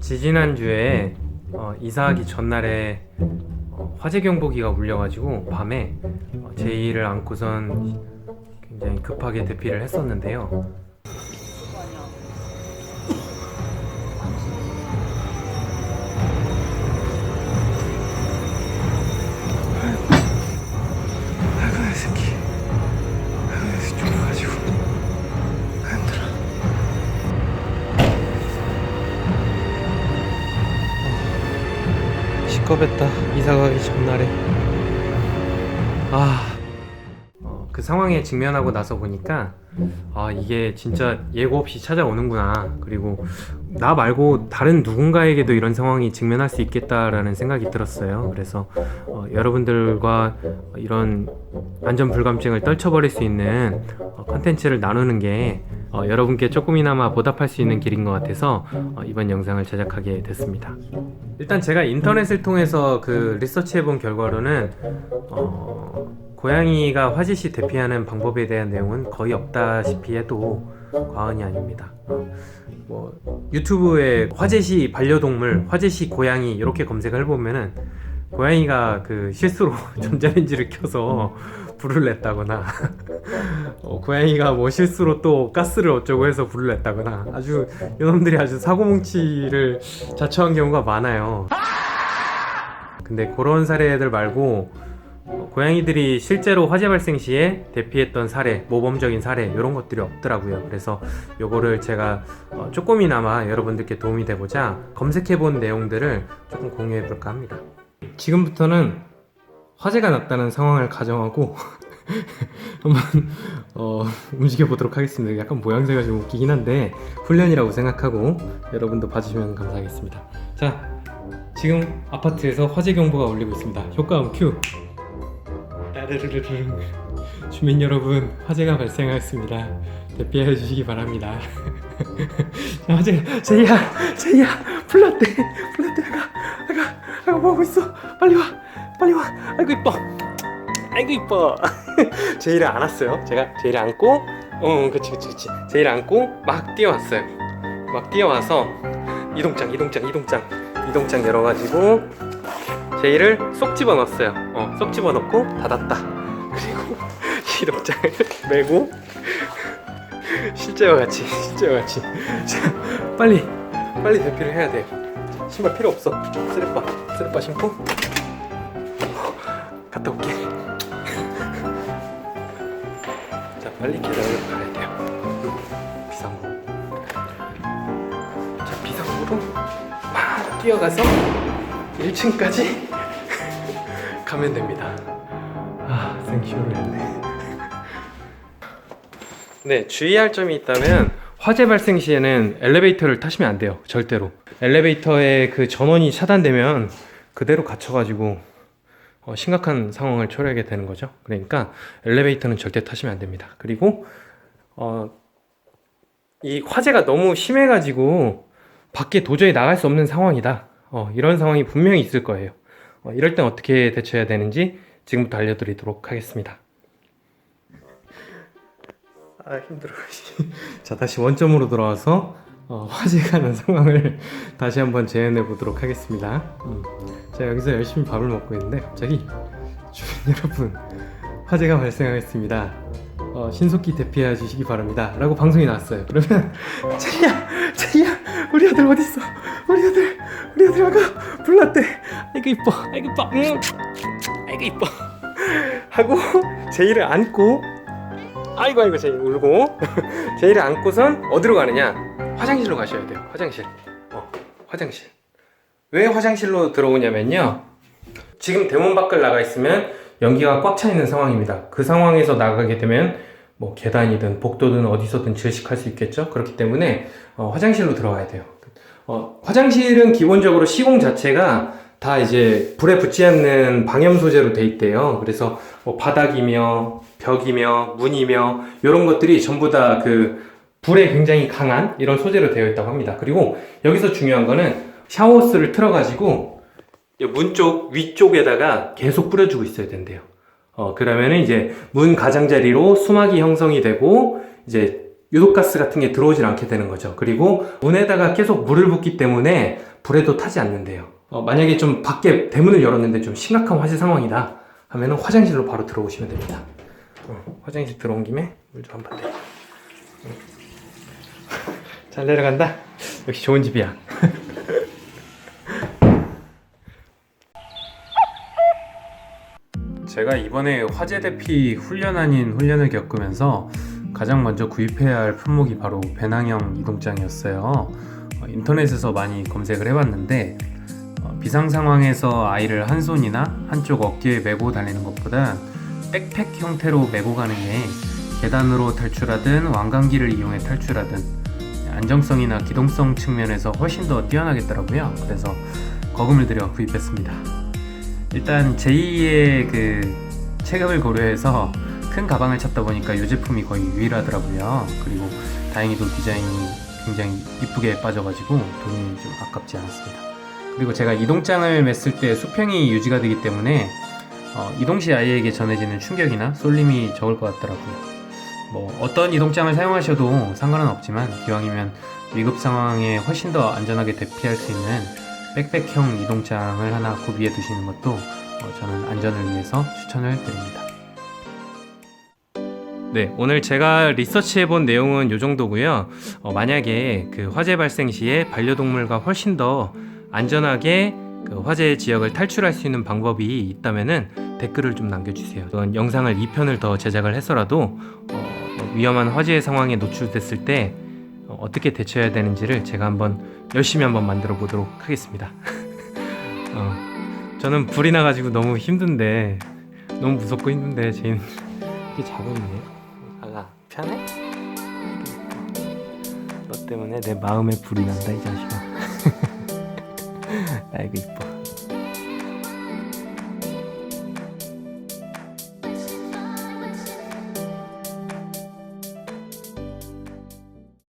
지지난주에 어, 이사하기 전날에 어, 화재 경보기가 울려가지고 밤에 어, 제이를 안고선 굉장히 급하게 대피를 했었는데요. 시겁했다. 이사 가기 전날에. 아그 상황에 직면하고 나서 보니까 아 이게 진짜 예고 없이 찾아오는구나. 그리고 나 말고 다른 누군가에게도 이런 상황이 직면할 수 있겠다라는 생각이 들었어요. 그래서 어, 여러분들과 이런 안전 불감증을 떨쳐버릴 수 있는 어, 컨텐츠를 나누는 게 어, 여러분께 조금이나마 보답할 수 있는 길인 것 같아서 어, 이번 영상을 제작하게 됐습니다. 일단 제가 인터넷을 통해서 그 리서치해본 결과로는 어, 고양이가 시 대피하는 방법에 대한 내용은 거의 없다시피 해도 과언이 아닙니다. 어, 뭐 유튜브에 화재 시 반려동물, 화재 시 고양이 이렇게 검색을 해보면은 고양이가 그 실수로 전자레인지를 켜서 불을 냈다거나 어, 고양이가 뭐 실수로 또 가스를 어쩌고 해서 불을 냈다거나 아주 이놈들이 아주 사고뭉치를 자처한 경우가 많아요. 근데 그런 사례들 말고 어, 고양이들이 실제로 화재 발생 시에 대피했던 사례, 모범적인 사례 이런 것들이 없더라고요. 그래서 요거를 제가 어, 조금이나마 여러분들께 도움이 되고자 검색해 본 내용들을 조금 공유해 볼까 합니다. 지금부터는 화재가 났다는 상황을 가정하고 한번 어, 움직여 보도록 하겠습니다. 약간 모양새가 좀 웃기긴 한데 훈련이라고 생각하고 여러분도 봐주시면 감사하겠습니다. 자, 지금 아파트에서 화재 경보가 울리고 있습니다. 효과음 큐. 따르르르르. 주민 여러분, 화재가 발생하였습니다. 대피해 주시기 바랍니다. 자, 화재, 제이야, 제이야, 불났대, 불났대, 아가, 아가, 아가 뭐 하고 있어? 빨리 와, 빨리 와. 아이고 이뻐, 아이고 이뻐. 제이를 안았어요. 제가 제이를 안고, 어, 그치, 그치, 그치. 제이를 안고 막 뛰어왔어요. 막 뛰어와서 이동장, 이동장, 이동장, 이동장 열어가지고 제이를 쏙 집어넣었어요. 어, 쏙 집어넣고 닫았다. 그리고 이동장을 메고 실제와 같이, 실제와 같이. 자, 빨리, 빨리 대피를 해야 돼요. 자, 신발 필요 없어. 쓰레빠, 쓰레빠 신고 갔다 올게. 자, 빨리 계단으로 가야 돼요. 비상구. 자, 비상구로 막 뛰어가서 1층까지 가면 됩니다. 아, 생쇼를 했네. 네, 주의할 점이 있다면 화재 발생 시에는 엘리베이터를 타시면 안 돼요. 절대로. 엘리베이터의 그 전원이 차단되면 그대로 갇혀가지고 어, 심각한 상황을 초래하게 되는 거죠. 그러니까 엘리베이터는 절대 타시면 안 됩니다. 그리고 어, 이 화재가 너무 심해가지고 밖에 도저히 나갈 수 없는 상황이다. 어, 이런 상황이 분명히 있을 거예요. 어, 이럴 땐 어떻게 대처해야 되는지 지금부터 알려드리도록 하겠습니다. 아 힘들어. 자 다시 원점으로 돌아와서 어, 화재가 난 상황을 다시 한번 재현해 보도록 하겠습니다. 음. 자 여기서 열심히 밥을 먹고 있는데 갑자기 주민 여러분 화재가 발생하였습니다. 어, 신속히 대피해 주시기 바랍니다. 라고 방송이 나왔어요. 그러면 제이야 제이야 우리 아들 어디 있어? 우리 아들 우리 아들 아가 불났대. 아이고 이뻐 아이고 이뻐 응. 아이고 이뻐 하고 제이를 안고 아이고 아이고 제이 울고 제이를 안고선 어디로 가느냐 화장실로 가셔야 돼요. 화장실. 어 화장실. 왜 화장실로 들어오냐면요. 지금 대문 밖을 나가 있으면 연기가 꽉 차 있는 상황입니다. 그 상황에서 나가게 되면 뭐 계단이든 복도든 어디서든 질식할 수 있겠죠? 그렇기 때문에 어, 화장실로 들어가야 돼요. 어, 화장실은 기본적으로 시공 자체가 다 이제 불에 붙지 않는 방염 소재로 돼 있대요. 그래서 뭐 바닥이며 벽이며 문이며 이런 것들이 전부 다그 불에 굉장히 강한 이런 소재로 되어 있다고 합니다. 그리고 여기서 중요한 거는 샤워호스를 틀어가지고 문 쪽 위쪽에다가 계속 뿌려주고 있어야 된대요. 어, 그러면은 이제 문 가장자리로 수막이 형성이 되고 이제 유독가스 같은 게 들어오질 않게 되는 거죠. 그리고 문에다가 계속 물을 붓기 때문에 불에도 타지 않는데요. 어, 만약에 좀 밖에 대문을 열었는데 좀 심각한 화재 상황이다 하면은 화장실로 바로 들어오시면 됩니다. 어, 화장실 들어온 김에 물 좀 한번 대. 잘 내려간다. 역시 좋은 집이야. 제가 이번에 화재 대피 훈련 아닌 훈련을 겪으면서 가장 먼저 구입해야 할 품목이 바로 배낭형 이동장이었어요. 어, 인터넷에서 많이 검색을 해봤는데 어, 비상 상황에서 아이를 한 손이나 한쪽 어깨에 메고 다니는 것보다 백팩 형태로 메고 가는 게 계단으로 탈출하든 왕관기를 이용해 탈출하든 안정성이나 기동성 측면에서 훨씬 더 뛰어나겠더라고요. 그래서 거금을 들여 구입했습니다. 일단 제2의 그 체급을 고려해서 큰 가방을 찾다 보니까 이 제품이 거의 유일하더라고요. 그리고 다행히도 디자인이 굉장히 이쁘게 빠져가지고 돈이 좀 아깝지 않았습니다. 그리고 제가 이동장을 맸을 때 수평이 유지가 되기 때문에 어, 이동 시 아이에게 전해지는 충격이나 쏠림이 적을 것 같더라고요. 뭐 어떤 이동장을 사용하셔도 상관은 없지만 기왕이면 위급 상황에 훨씬 더 안전하게 대피할 수 있는 백팩형 이동장을 하나 구비해 두시는 것도 어, 저는 안전을 위해서 추천을 드립니다. 네, 오늘 제가 리서치해 본 내용은 이 정도고요. 어, 만약에 그 화재 발생 시에 반려동물과 훨씬 더 안전하게 그 화재 지역을 탈출할 수 있는 방법이 있다면은 댓글을 좀 남겨주세요. 또한 영상을 2편을 더 제작을 해서라도 어, 뭐 위험한 화재 상황에 노출됐을 때 어, 어떻게 대처해야 되는지를 제가 한번 열심히 한번 만들어 보도록 하겠습니다. 어, 저는 불이 나가지고 너무 힘든데 너무 무섭고 힘든데 제인 이렇게 자고 있네. 알라 편해? 너 때문에 내 마음에 불이 난다 이 자식아. 아이고 이뻐.